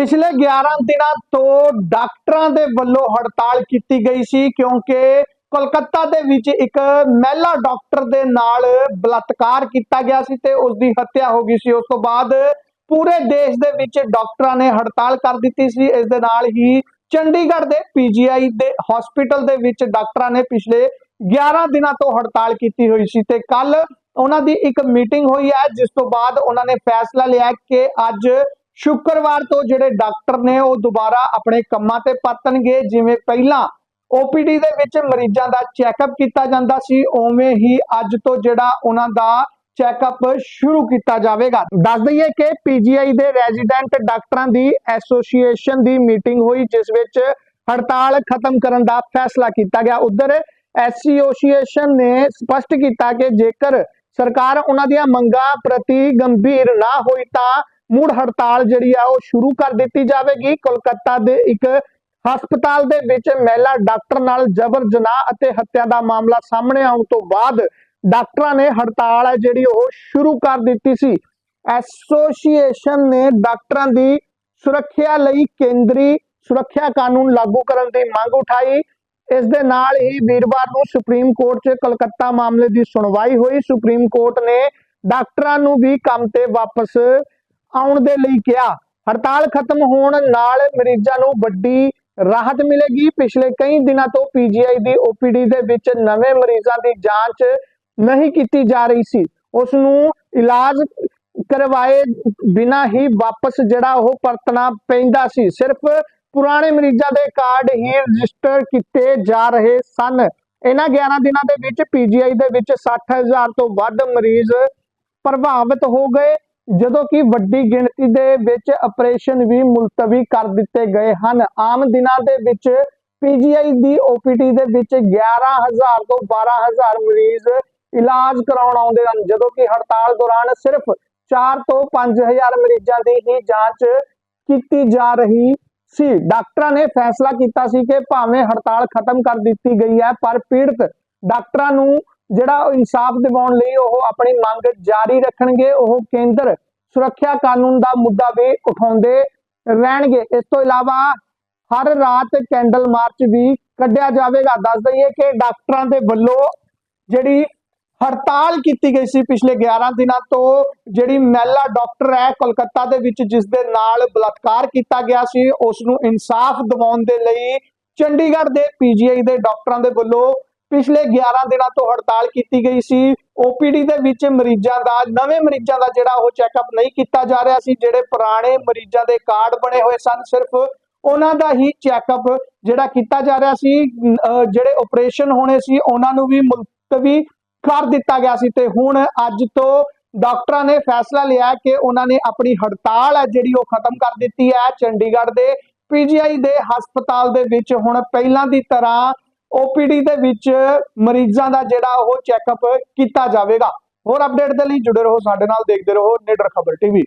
ਪਿਛਲੇ 11 ਦਿਨਾਂ ਤੋਂ ਡਾਕਟਰਾਂ ਦੇ ਵੱਲੋਂ ਹੜਤਾਲ ਕੀਤੀ ਗਈ ਸੀ, ਕਿਉਂਕਿ ਕੋਲਕਾਤਾ ਦੇ ਵਿੱਚ ਇੱਕ ਮਹਿਲਾ ਡਾਕਟਰ ਦੇ ਨਾਲ ਬਲਾਤਕਾਰ ਕੀਤਾ ਗਿਆ ਸੀ ਤੇ ਉਸ ਦੀ ਹੱਤਿਆ ਹੋ ਗਈ ਸੀ। ਉਸ ਤੋਂ ਬਾਅਦ ਪੂਰੇ ਦੇਸ਼ ਦੇ ਵਿੱਚ ਡਾਕਟਰਾਂ ਨੇ ਹੜਤਾਲ ਕਰ ਦਿੱਤੀ ਸੀ। ਇਸ ਦੇ ਨਾਲ ਹੀ ਚੰਡੀਗੜ੍ਹ ਦੇ ਪੀਜੀਆਈ ਦੇ ਹਸਪੀਟਲ ਦੇ ਵਿੱਚ ਡਾਕਟਰਾਂ ਨੇ ਪਿਛਲੇ 11 ਦਿਨਾਂ ਤੋਂ ਹੜਤਾਲ ਕੀਤੀ ਹੋਈ ਸੀ ਤੇ ਕੱਲ ਉਹਨਾਂ ਦੀ ਇੱਕ ਮੀਟਿੰਗ ਹੋਈ ਹੈ, ਜਿਸ ਤੋਂ ਬਾਅਦ ਉਹਨਾਂ ਨੇ ਫੈਸਲਾ ਲਿਆ ਕਿ ਅੱਜ ਸ਼ੁੱਕਰਵਾਰ ਤੋਂ ਜਿਹੜੇ ਡਾਕਟਰ ਨੇ ਉਹ ਦੁਬਾਰਾ ਆਪਣੇ ਕੰਮਾਂ ਤੇ ਪਰਤਣਗੇ। ਜਿਵੇਂ ਪਹਿਲਾਂ OPD ਦੇ ਵਿੱਚ ਮਰੀਜ਼ਾਂ ਦਾ ਚੈੱਕਅਪ ਕੀਤਾ ਜਾਂਦਾ ਸੀ, ਉਵੇਂ ਹੀ ਅੱਜ ਤੋਂ ਜਿਹੜਾ ਉਹਨਾਂ ਦਾ ਚੈੱਕਅਪ ਸ਼ੁਰੂ ਕੀਤਾ ਜਾਵੇਗਾ। ਦੱਸ ਦਈਏ ਕਿ PGI ਦੇ ਰੈਜ਼ੀਡੈਂਟ ਡਾਕਟਰਾਂ ਦੀ ਐਸੋਸੀਏਸ਼ਨ ਦੀ ਮੀਟਿੰਗ ਹੋਈ, ਜਿਸ ਵਿੱਚ ਹੜਤਾਲ ਖਤਮ ਕਰਨ ਦਾ ਫੈਸਲਾ ਕੀਤਾ ਗਿਆ। ਉਧਰ ਐਸੋਸੀਏਸ਼ਨ ਨੇ ਸਪਸ਼ਟ ਕੀਤਾ ਕਿ ਜੇਕਰ ਸਰਕਾਰ ਉਹਨਾਂ ਦੀਆਂ ਮੰਗਾਂ ਪ੍ਰਤੀ ਗੰਭੀਰ ਨਾ ਹੋਈ ਤਾਂ ਮੁੜ ਹੜਤਾਲ ਜਿਹੜੀ ਆ ਉਹ ਸ਼ੁਰੂ ਕਰ ਦਿੱਤੀ ਜਾਵੇਗੀ। ਕੋਲਕਾਤਾ ਦੇ ਇੱਕ ਹਸਪਤਾਲ ਦੇ ਵਿੱਚ ਮਹਿਲਾ ਡਾਕਟਰ ਨਾਲ ਜ਼ਬਰ ਜਨਾਹ ਅਤੇ ਹੱਤਿਆ ਦਾ ਮਾਮਲਾ ਸਾਹਮਣੇ ਆਉਣ ਤੋਂ ਬਾਅਦ ਡਾਕਟਰਾਂ ਨੇ ਹੜਤਾਲ ਹੈ ਜਿਹੜੀ ਉਹ ਸ਼ੁਰੂ ਕਰ ਦਿੱਤੀ ਸੀ। ਐਸੋਸੀਏਸ਼ਨ ਨੇ ਡਾਕਟਰਾਂ ਦੀ ਸੁਰੱਖਿਆ ਲਈ ਕੇਂਦਰੀ ਸੁਰੱਖਿਆ ਕਾਨੂੰਨ ਲਾਗੂ ਕਰਨ ਦੀ ਮੰਗ ਉਠਾਈ। ਇਸ ਦੇ ਨਾਲ ਹੀ ਵੀਰਵਾਰ ਨੂੰ ਸੁਪਰੀਮ ਕੋਰਟ 'ਚ ਕਲਕੱਤਾ ਮਾਮਲੇ ਦੀ ਸੁਣਵਾਈ ਹੋਈ। ਸੁਪਰੀਮ ਕੋਰਟ ਨੇ ਡਾਕਟਰਾਂ ਨੂੰ ਵੀ ਕੰਮ ਤੇ ਵਾਪਸ ਆਉਣ ਦੇ ਲਈ ਕਿਹਾ। ਹੜਤਾਲ ਖਤਮ ਹੋਣ ਨਾਲ ਮਰੀਜ਼ਾਂ ਨੂੰ ਵੱਡੀ ਰਾਹਤ ਮਿਲੇਗੀ। ਪਿਛਲੇ ਕਈ ਦਿਨਾਂ ਤੋਂ ਪੀਜੀਆਈ ਦੀ ਓਪੀਡੀ ਦੇ ਵਿੱਚ ਨਵੇਂ ਮਰੀਜ਼ਾਂ ਦੀ ਜਾਂਚ ਨਹੀਂ ਕੀਤੀ ਜਾ ਰਹੀ ਸੀ। ਉਸ ਨੂੰ ਇਲਾਜ ਕਰਵਾਏ ਬਿਨਾ ਹੀ ਵਾਪਸ ਜਿਹੜਾ ਉਹ ਪਰਤਣਾ ਪੈਂਦਾ ਸੀ। ਸਿਰਫ ਪੁਰਾਣੇ ਮਰੀਜ਼ਾਂ ਦੇ ਕਾਰਡ ਹੀ ਰਜਿਸਟਰ ਕੀਤੇ ਜਾ ਰਹੇ ਸਨ। ਇਹਨਾਂ 11 ਦਿਨਾਂ ਦੇ ਵਿੱਚ ਪੀਜੀਆਈ ਦੇ ਵਿੱਚ 60000 ਤੋਂ ਵੱਧ ਮਰੀਜ਼ ਪ੍ਰਭਾਵਿਤ ਹੋ ਗਏ। ਜਦੋਂ ਕਿ ਵੱਡੀ ਗਿਣਤੀ ਦੇ ਵਿੱਚ ਆਪਰੇਸ਼ਨ ਵੀ ਮੁਲਤਵੀ ਕਰ ਦਿੱਤੇ ਗਏ ਹਨ। ਆਮ ਦਿਨਾਂ ਦੇ ਵਿੱਚ ਪੀਜੀਆਈ ਦੀ ਓਪੀਡੀ ਦੇ ਵਿੱਚ 11000 ਤੋਂ 12000 ਮਰੀਜ਼ ਇਲਾਜ ਕਰਾਉਣ ਆਉਂਦੇ ਹਨ, ਜਦੋਂ ਕਿ ਹੜਤਾਲ ਦੌਰਾਨ ਸਿਰਫ 4 ਤੋਂ 5000 ਮਰੀਜ਼ਾਂ ਦੀ ਹੀ ਜਾਂਚ ਕੀਤੀ ਜਾ ਰਹੀ ਸੀ। ਡਾਕਟਰਾਂ ਨੇ ਫੈਸਲਾ ਕੀਤਾ ਸੀ ਕਿ ਭਾਵੇਂ ਹੜਤਾਲ ਖਤਮ ਕਰ ਦਿੱਤੀ ਗਈ ਹੈ, ਪਰ ਪੀੜਤ ਡਾਕਟਰਾਂ ਨੂੰ ਜਿਹੜਾ ਇਨਸਾਫ ਦਿਵਾਉਣ ਲਈ ਉਹ ਆਪਣੀ ਮੰਗ ਜਾਰੀ ਰੱਖਣਗੇ, ਉਹ ਕੇਂਦਰ ਸੁਰੱਖਿਆ ਕਾਨੂੰਨ ਦਾ ਮੁੱਦਾ ਵੀ ਉਠਾਉਂਦੇ ਰਹਿਣਗੇ। ਇਸ ਤੋਂ ਇਲਾਵਾ ਹਰ ਰਾਤ ਕੈਂਡਲ ਮਾਰਚ ਵੀ ਕੱਢਿਆ ਜਾਵੇਗਾ। ਦੱਸ ਦਈਏ ਕਿ ਡਾਕਟਰਾਂ ਦੇ ਵੱਲੋਂ ਜਿਹੜੀ ਹੜਤਾਲ ਕੀਤੀ ਗਈ ਸੀ ਪਿਛਲੇ 11 ਦਿਨਾਂ ਤੋਂ, ਜਿਹੜੀ ਮਹਿਲਾ ਡਾਕਟਰ ਹੈ ਕੋਲਕਾਤਾ ਦੇ ਵਿੱਚ, ਜਿਸ ਦੇ ਨਾਲ ਬਲਾਤਕਾਰ ਕੀਤਾ ਗਿਆ ਸੀ, ਉਸ ਨੂੰ ਇਨਸਾਫ ਦਿਵਾਉਣ ਦੇ ਲਈ ਚੰਡੀਗੜ੍ਹ ਦੇ ਪੀਜੀਆਈ ਦੇ ਡਾਕਟਰਾਂ ਦੇ ਵੱਲੋਂ ਪਿਛਲੇ 11 ਦਿਨਾਂ ਤੋਂ ਹੜਤਾਲ ਕੀਤੀ ਗਈ ਸੀ। ਓਪੀਡੀ ਦੇ ਵਿੱਚ ਮਰੀਜ਼ਾਂ ਦਾ, ਨਵੇਂ ਮਰੀਜ਼ਾਂ ਦਾ ਜਿਹੜਾ ਉਹ ਚੈੱਕਅਪ ਨਹੀਂ ਕੀਤਾ ਜਾ ਰਿਹਾ ਸੀ, ਜਿਹੜੇ ਪੁਰਾਣੇ ਮਰੀਜ਼ਾਂ ਦੇ ਕਾਰਡ ਬਣੇ ਹੋਏ ਸਨ, ਸਿਰਫ ਉਹਨਾਂ ਦਾ ਹੀ ਚੈੱਕਅਪ ਜਿਹੜਾ ਕੀਤਾ ਜਾ ਰਿਹਾ ਸੀ ਜਿਹੜੇ ਆਪਰੇਸ਼ਨ ਹੋਣੇ ਸੀ, ਉਹਨਾਂ ਨੂੰ ਵੀ ਮੁਲਤਵੀ ਕਰ ਦਿੱਤਾ ਗਿਆ ਸੀ। ਤੇ ਹੁਣ ਅੱਜ ਤੋਂ ਡਾਕਟਰਾਂ ਨੇ ਫੈਸਲਾ ਲਿਆ ਕਿ ਉਹਨਾਂ ਨੇ ਆਪਣੀ ਹੜਤਾਲ ਹੈ ਜਿਹੜੀ ਉਹ ਖਤਮ ਕਰ ਦਿੱਤੀ ਹੈ। ਚੰਡੀਗੜ੍ਹ ਦੇ ਪੀਜੀਆਈ ਦੇ ਹਸਪਤਾਲ ਦੇ ਵਿੱਚ ਹੁਣ ਪਹਿਲਾਂ ਦੀ ਤਰ੍ਹਾਂ ਓਪੀਡੀ ਦੇ ਵਿੱਚ ਮਰੀਜ਼ਾਂ ਦਾ ਜਿਹੜਾ ਉਹ ਚੈੱਕਅਪ ਕੀਤਾ ਜਾਵੇਗਾ। ਹੋਰ ਅਪਡੇਟ ਦੇ ਲਈ ਜੁੜੇ ਰਹੋ ਸਾਡੇ ਨਾਲ, ਦੇਖਦੇ ਰਹੋ, ਨਿਡਰ ਖਬਰ ਟੀਵੀ।